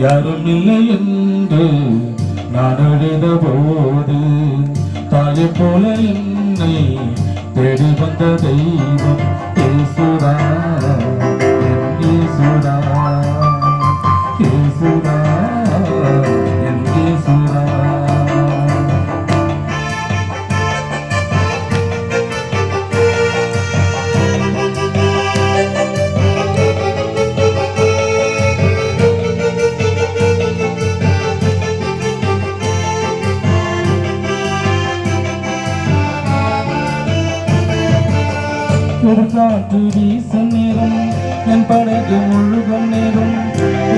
யாரும் இல்லை என்று நான் அழுத போது தாயை போல என்னை தேடி வந்த தெய்வம் ஒரு காற்று வீசும் நேரம் என் படகு முழுகும் நேரம்.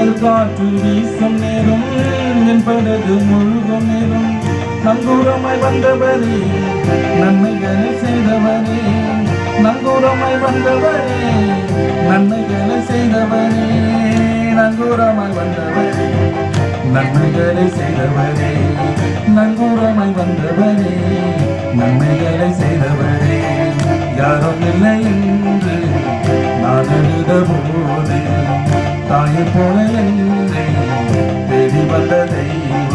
ஒரு காற்று வீசும் நேரம் என் படகு முழுகும் நேரம். நங்கூரமாய் வந்தவரே நன்மைகளை செய்தவரே. நங்கூரமாய் வந்தவரே நன்மைகளை செய்தவரே. நங்கூரமாய் வந்தவரே நன்மைகளை செய்தவரே. நங்கூரமாய் வந்தவரே நன்மைகளை செய்தவரே. யாரும் இல்லை என்று நான் எழுத போது தாயை போல என்னை தேடி வந்த தெய்வம்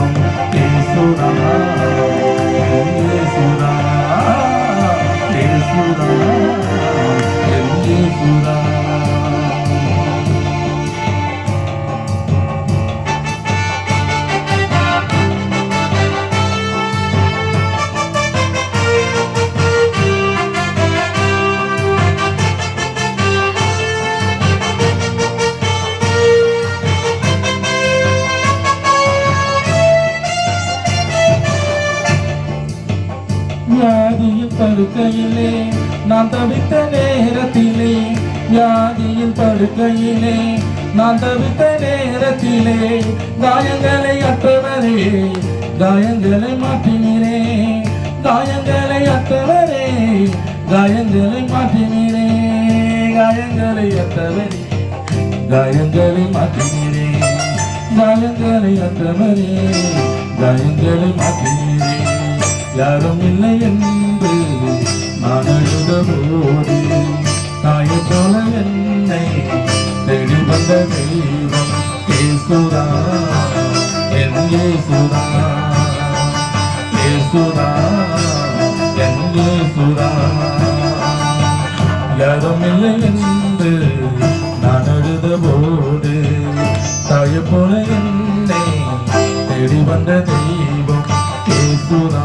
வியாதியில் படுக்கையிலே நான் தவித்த நேரத்திலே வியாதியில் படுக்கையிலே நான் தவித்த நேரத்திலே காயங்களை அற்றவரே காயங்களை மாற்றினீரே காயங்களை அற்றவரே காயங்களை மாற்றினீரே காயங்களை அற்றவரே காயங்களை மாற்றினீரே காயங்களை அற்றவரே காயங்களை மாற்றினீரே. யாரும் இல்லை என்று நான் அழுத போது தாயை போல என்னை தேடி வந்த தெய்வம் ஏசுதா என் ஏசுதா ஏசுதா என் ஏசுதா யாரும் இல்லை என்று நான் அழுத போது தாயை போல என்னை தேடி வந்த தெய்வம் ஏசுதா